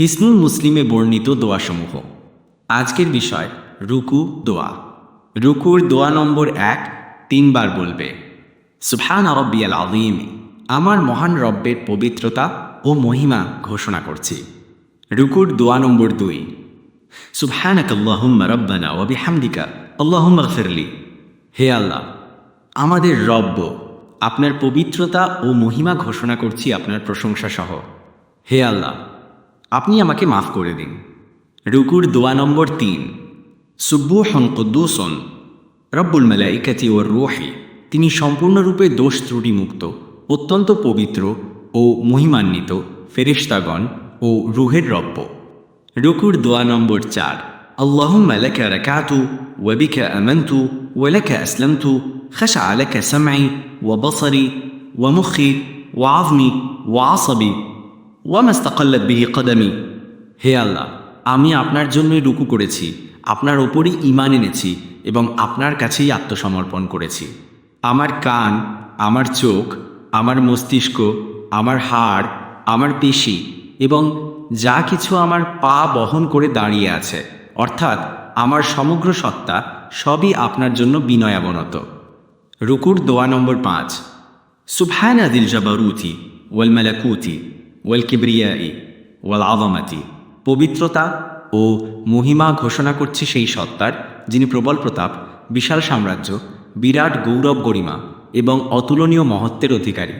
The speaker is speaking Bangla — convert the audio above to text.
হিসনুল মুসলিমে বর্ণিত দোয়াসমূহ। আজকের বিষয়, রুকু, দোয়া। রুকুর দোয়া নম্বর এক, তিনবার বলবে, সুবহান রব্বিয়াল আলিম আমার মহান রব্বের পবিত্রতা ও মহিমা ঘোষণা করছি। রুকুর দোয়া নম্বর দুই, সুবহানাক আল্লাহুম্মা রব্বানা ওয়া বিহামদিকা, আল্লাহুম্মা গফিরলি হে আল্লাহ, আমাদের রব্ব, আপনার পবিত্রতা ও মহিমা ঘোষণা করছি আপনার প্রশংসা সহ হে আল্লাহ আপনি আমাকে মাফ করে দিন রুকুর দোয়া নম্বর তিন সুব্বুহন কুদ্দুসন রব্বুল মালাইকাতি ওর রুহি তিনি সম্পূর্ণরূপে দোষ ত্রুটিমুক্ত অত্যন্ত পবিত্র ও মহিমান্বিত ফেরিস্তাগণ ও রুহের রব্ব রুকুর দোয়া নম্বর চার اللهم لك ركعت وبك امنت ولك اسلمت خشع لك سمعي وبصري ومخي وعظمي وعصبي ওয়ামাস্তাকাল্লাত বিহি কদামি। হে আল্লাহ, আমি আপনার জন্যই রুকু করেছি, আপনার ওপরই ইমান এনেছি এবং আপনার কাছেই আত্মসমর্পণ করেছি। আমার কান, আমার চোখ, আমার মস্তিষ্ক, আমার হাড়, আমার পেশি এবং যা কিছু আমার পা বহন করে দাঁড়িয়ে আছে, অর্থাৎ আমার সমগ্র সত্তা সবই আপনার জন্য বিনয়াবনত। রুকুর দোয়া নম্বর পাঁচ। সুফহানা আদিল জাবারুতি ওয়াল মালাকুতি। ওয়াল কিবরিয়াই ওয়াল আদমাতি পবিত্রতা ও মহিমা ঘোষণা করছে সেই সত্তার, যিনি প্রবল প্রতাপ, বিশাল সাম্রাজ্য, বিরাট গৌরব গরিমা এবং অতুলনীয় মহত্বের অধিকারী।